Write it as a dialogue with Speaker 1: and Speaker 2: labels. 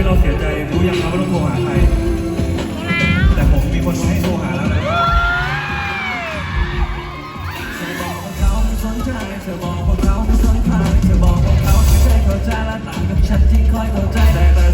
Speaker 1: ให้เราเสียใจรู้ยังครับว่าต้องโทรหาใคร แต่ผมมีคนให้โทรหาแล้วนะเธอบอกว่เขาไม่สนใจเธอบอกว่เขาไม่ใช่เข้าใจและต่างกับฉันที่คอยเข้าใจแต่